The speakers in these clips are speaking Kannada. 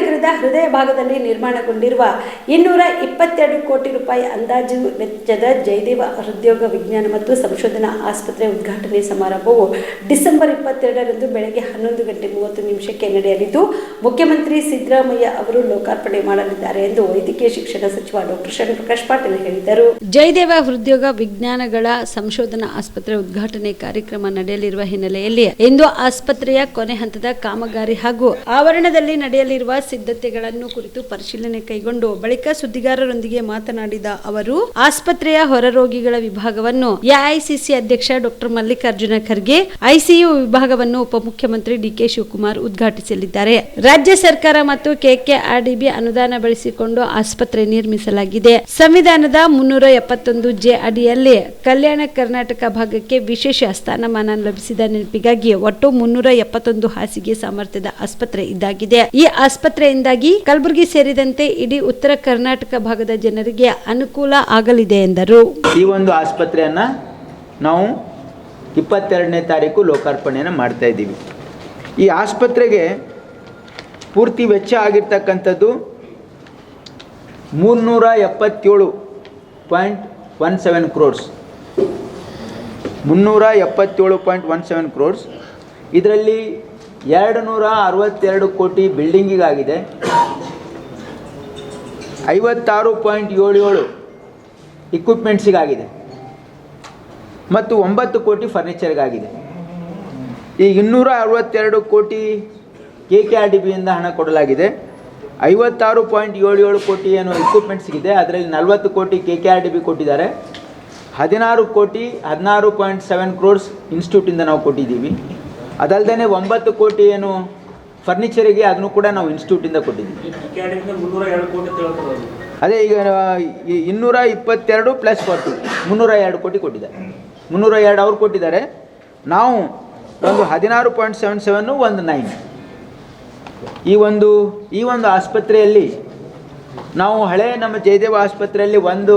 le ನಗರದ ಹೃದಯ ಭಾಗದಲ್ಲಿ ನಿರ್ಮಾಣಗೊಂಡಿರುವ ಇನ್ನೂರ ಇಪ್ಪತ್ತೆರಡು ಕೋಟಿ ರೂಪಾಯಿ ಅಂದಾಜು ವೆಚ್ಚದ ಜಯದೇವ ಹೃದ್ಯೋಗ ವಿಜ್ಞಾನ ಮತ್ತು ಸಂಶೋಧನಾ ಆಸ್ಪತ್ರೆ ಉದ್ಘಾಟನೆ ಸಮಾರಂಭವು ಡಿಸೆಂಬರ್ ಇಪ್ಪತ್ತೆರಡರಂದು ಬೆಳಗ್ಗೆ ಹನ್ನೊಂದು ಗಂಟೆ ಮೂವತ್ತು ನಿಮಿಷಕ್ಕೆ ನಡೆಯಲಿದ್ದು, ಮುಖ್ಯಮಂತ್ರಿ ಸಿದ್ದರಾಮಯ್ಯ ಅವರು ಲೋಕಾರ್ಪಣೆ ಮಾಡಲಿದ್ದಾರೆ ಎಂದು ವೈದ್ಯಕೀಯ ಶಿಕ್ಷಣ ಸಚಿವ ಡಾಕ್ಟರ್ ಶರಣಪ್ರಕಾಶ್ ಪಾಟೀಲ್ ಹೇಳಿದರು. ಜಯದೇವ ಹೃದ್ಯೋಗ ವಿಜ್ಞಾನಗಳ ಸಂಶೋಧನಾ ಆಸ್ಪತ್ರೆ ಉದ್ಘಾಟನೆ ಕಾರ್ಯಕ್ರಮ ನಡೆಯಲಿರುವ ಹಿನ್ನೆಲೆಯಲ್ಲಿ ಇಂದು ಆಸ್ಪತ್ರೆಯ ಕೊನೆ ಹಂತದ ಕಾಮಗಾರಿ ಹಾಗೂ ಆವರಣದಲ್ಲಿ ನಡೆಯಲಿರುವ ಸಿದ್ಧತೆಗಳನ್ನು ಕುರಿತು ಪರಿಶೀಲನೆ ಕೈಗೊಂಡು ಬಳಿಕ ಸುದ್ದಿಗಾರರೊಂದಿಗೆ ಮಾತನಾಡಿದ ಅವರು, ಆಸ್ಪತ್ರೆಯ ಹೊರರೋಗಿಗಳ ವಿಭಾಗವನ್ನು ಎಐಸಿಸಿ ಅಧ್ಯಕ್ಷ ಡಾಕ್ಟರ್ ಮಲ್ಲಿಕಾರ್ಜುನ ಖರ್ಗೆ, ಐಸಿಯು ವಿಭಾಗವನ್ನು ಉಪಮುಖ್ಯಮಂತ್ರಿ ಡಿಕೆ ಶಿವಕುಮಾರ್ ಉದ್ಘಾಟಿಸಲಿದ್ದಾರೆ. ರಾಜ್ಯ ಸರ್ಕಾರ ಮತ್ತು ಕೆಕೆಆರ್ಡಿಬಿ ಅನುದಾನ ಬಳಸಿಕೊಂಡು ಆಸ್ಪತ್ರೆ ನಿರ್ಮಿಸಲಾಗಿದೆ. ಸಂವಿಧಾನದ ಮುನ್ನೂರ ಎಪ್ಪತ್ತೊಂದು ಜೆ ಅಡಿಯಲ್ಲಿ ಕಲ್ಯಾಣ ಕರ್ನಾಟಕ ಭಾಗಕ್ಕೆ ವಿಶೇಷ ಸ್ಥಾನಮಾನ ಲಭಿಸಿದ ನೆನಪಿಗಾಗಿ ಒಟ್ಟು ಮುನ್ನೂರ ಎಪ್ಪತ್ತೊಂದು ಹಾಸಿಗೆ ಸಾಮರ್ಥ್ಯದ ಆಸ್ಪತ್ರೆ ಇದಾಗಿದೆ. ಈ ಆಸ್ಪತ್ರೆಯಿಂದಾಗಿ ಕಲಬುರಗಿ ಸೇರಿದಂತೆ ಇಡೀ ಉತ್ತರ ಕರ್ನಾಟಕ ಭಾಗದ ಜನರಿಗೆ ಅನುಕೂಲ ಆಗಲಿದೆ ಎಂದರು. ಈ ಒಂದು ಆಸ್ಪತ್ರೆಯನ್ನು ನಾವು ಇಪ್ಪತ್ತೆರಡನೇ ತಾರೀಕು ಲೋಕಾರ್ಪಣೆಯನ್ನು ಮಾಡ್ತಾ ಇದ್ದೀವಿ. ಈ ಆಸ್ಪತ್ರೆಗೆ ಪೂರ್ತಿ ವೆಚ್ಚ ಆಗಿರ್ತಕ್ಕಂಥದ್ದು ಮೂರ್ನೂರ ಎಪ್ಪತ್ತೇಳು ಪಾಯಿಂಟ್ ಒನ್ ಸೆವೆನ್ ಕ್ರೋರ್ಸ್. ಮುನ್ನೂರ ಎಪ್ಪತ್ತೇಳು ಪಾಯಿಂಟ್ ಒನ್ ಸೆವೆನ್ ಕ್ರೋರ್ಸ್. ಇದರಲ್ಲಿ ಎರಡು ನೂರ ಅರವತ್ತೆರಡು ಕೋಟಿ ಬಿಲ್ಡಿಂಗಿಗಾಗಿದೆ. ಐವತ್ತಾರು ಪಾಯಿಂಟ್ ಏಳು ಏಳು ಇಕ್ವಿಪ್ಮೆಂಟ್ಸಿಗಾಗಿದೆ ಮತ್ತು ಒಂಬತ್ತು ಕೋಟಿ ಫರ್ನಿಚರ್ಗಾಗಿದೆ ಈ ಇನ್ನೂರ ಅರವತ್ತೆರಡು ಕೋಟಿ ಕೆ ಕೆ ಆರ್ ಡಿ ಬಿಯಿಂದ ಹಣ ಕೊಡಲಾಗಿದೆ. ಐವತ್ತಾರು ಪಾಯಿಂಟ್ ಏಳು ಏಳು ಕೋಟಿ ಏನು ಇಕ್ವಿಪ್ಮೆಂಟ್ಸ್ಗಿದೆ ಅದರಲ್ಲಿ ನಲವತ್ತು crore K K R D B ಕೊಟ್ಟಿದ್ದಾರೆ. ಹದಿನಾರು ಕೋಟಿ, ಹದಿನಾರು ಪಾಯಿಂಟ್ ಸೆವೆನ್ ಕ್ರೋರ್ಸ್ ಇನ್ಸ್ಟಿಟ್ಯೂಟಿಂದ ನಾವು ಕೊಟ್ಟಿದ್ದೀವಿ. ಅದಲ್ಲದೆ ಒಂಬತ್ತು ಕೋಟಿ ಏನು ಫರ್ನಿಚರಿಗೆ ಅದನ್ನು ಕೂಡ ನಾವು ಇನ್ಸ್ಟಿಟ್ಯೂಟಿಂದ ಕೊಟ್ಟಿದ್ದೀವಿ. ಅದೇ ಈಗ ಇನ್ನೂರ ಇಪ್ಪತ್ತೆರಡು ಪ್ಲಸ್ ಫಾರ್ಟಿ ಮುನ್ನೂರ ಎರಡು ಕೋಟಿ ಕೊಟ್ಟಿದ್ದಾರೆ. ಮುನ್ನೂರ ಎರಡು ಅವ್ರು ಕೊಟ್ಟಿದ್ದಾರೆ. ನಾವು ಒಂದು ಹದಿನಾರು ಪಾಯಿಂಟ್ ಸೆವೆನ್ ಸೆವೆನ್ನು ಒಂದು ನೈನ್ ಈ ಒಂದು ಈ ಒಂದು ಆಸ್ಪತ್ರೆಯಲ್ಲಿ ನಾವು ಹಳೆ ನಮ್ಮ ಜಯದೇವ ಆಸ್ಪತ್ರೆಯಲ್ಲಿ ಒಂದು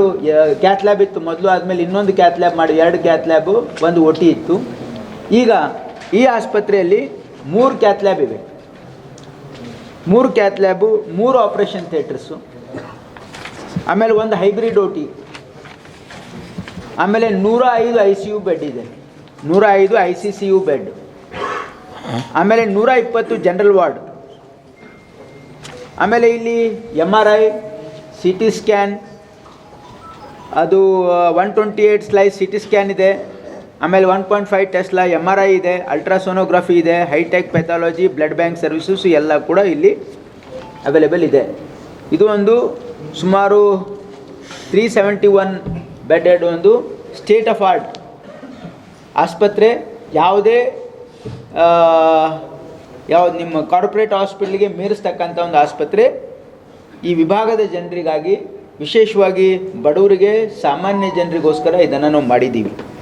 ಕ್ಯಾತ್ ಲ್ಯಾಬ್ ಇತ್ತು. ಮೊದಲು ಆದಮೇಲೆ ಇನ್ನೊಂದು ಕ್ಯಾತ್ ಲ್ಯಾಬ್ ಮಾಡಿ, ಎರಡು ಕ್ಯಾತ್ ಲ್ಯಾಬು ಒಂದು ಒ ಇತ್ತು. ಈಗ ಈ ಆಸ್ಪತ್ರೆಯಲ್ಲಿ ಮೂರು ಕ್ಯಾತ್ ಲ್ಯಾಬ್ ಇವೆ. ಮೂರು ಕ್ಯಾತ್ ಲ್ಯಾಬು, ಮೂರು ಆಪ್ರೇಷನ್ ಥಿಯೇಟರ್ಸು, ಆಮೇಲೆ ಒಂದು ಹೈಬ್ರಿಡ್ ಓಟಿ, ಆಮೇಲೆ ನೂರ ಐದು ಐ ಸಿ ಯು ಬೆಡ್ ಇದೆ. ನೂರ ಐದು I C C U bed. ಆಮೇಲೆ ನೂರ ಇಪ್ಪತ್ತು ಜನರಲ್ ವಾರ್ಡ್. ಆಮೇಲೆ ಇಲ್ಲಿ M R I, C T scan, ಅದು one twenty eight slice C T scan ಇದೆ. ಆಮೇಲೆ one point five tesla M R I ಇದೆ ಅಲ್ಟ್ರಾಸೋನೋಗ್ರಫಿ ಇದೆ hitech pathology blood bank services ಎಲ್ಲ ಕೂಡ ಇಲ್ಲಿ ಅವೈಲೇಬಲ್ ಇದೆ. ಇದು ಒಂದು ಸುಮಾರು ತ್ರೀ ಸೆವೆಂಟಿ ಒನ್ ಬೆಡೆಡ್ ಒಂದು ಸ್ಟೇಟ್ ಆಫ್ ಆರ್ಟ್ ಆಸ್ಪತ್ರೆ ಯಾವುದೇ ಯಾವ್ದು ನಿಮ್ಮ ಕಾರ್ಪೊರೇಟ್ ಹಾಸ್ಪಿಟ್ಲಿಗೆ ಮೀರಿಸ್ತಕ್ಕಂಥ ಒಂದು ಆಸ್ಪತ್ರೆ, ಈ ವಿಭಾಗದ ಜನರಿಗಾಗಿ ವಿಶೇಷವಾಗಿ ಬಡವರಿಗೆ, ಸಾಮಾನ್ಯ ಜನರಿಗೋಸ್ಕರ ಇದನ್ನು ನಾವು ಮಾಡಿದ್ದೀವಿ.